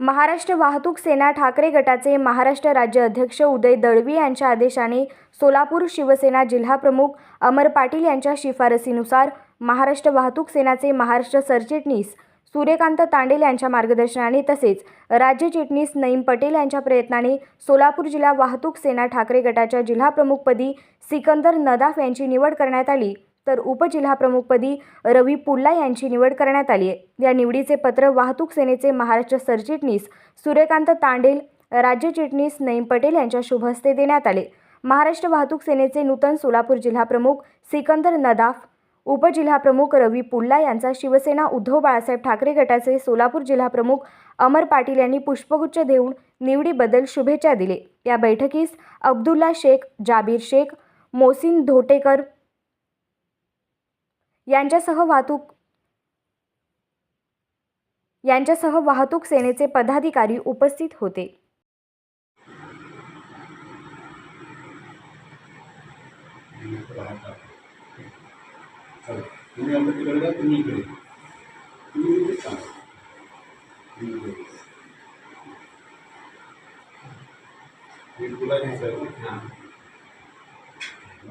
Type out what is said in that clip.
महाराष्ट्र वाहतूक सेना ठाकरे गटाचे महाराष्ट्र राज्य अध्यक्ष उदय दळवी यांच्या आदेशाने सोलापूर शिवसेना जिल्हाप्रमुख अमर पाटील यांच्या शिफारसीनुसार महाराष्ट्र वाहतूक सेनाचे महाराष्ट्र सरचिटणीस सूर्यकांत तांडेल यांच्या मार्गदर्शनाने तसेच राज्य चिटणीस नईम पटेल यांच्या प्रयत्नाने सोलापूर जिल्हा वाहतूक सेना ठाकरे गटाच्या जिल्हाप्रमुखपदी सिकंदर नदाफ यांची निवड करण्यात आली. तर उपजिल्हाप्रमुखपदी रवी पुल्ला यांची निवड करण्यात आली आहे. या निवडीचे पत्र वाहतूक सेनेचे महाराष्ट्र सरचिटणीस सूर्यकांत तांडेल राज्य चिटणीस नईम पटेल यांच्या शुभहस्ते देण्यात आले. महाराष्ट्र वाहतूक सेनेचे नूतन सोलापूर जिल्हाप्रमुख सिकंदर नदाफ उपजिल्हाप्रमुख रवी पुल्ला यांचा शिवसेना उद्धव बाळासाहेब ठाकरे गटाचे सोलापूर जिल्हाप्रमुख अमर पाटील यांनी पुष्पगुच्छ देऊन निवडीबद्दल शुभेच्छा दिले. या बैठकीस अब्दुल्ला शेख जाबीर शेख मोसिन धोटेकर यांच्यासह वाहतूक यांच्यासह वाहतूक सेनेचे पदाधिकारी उपस्थित होते.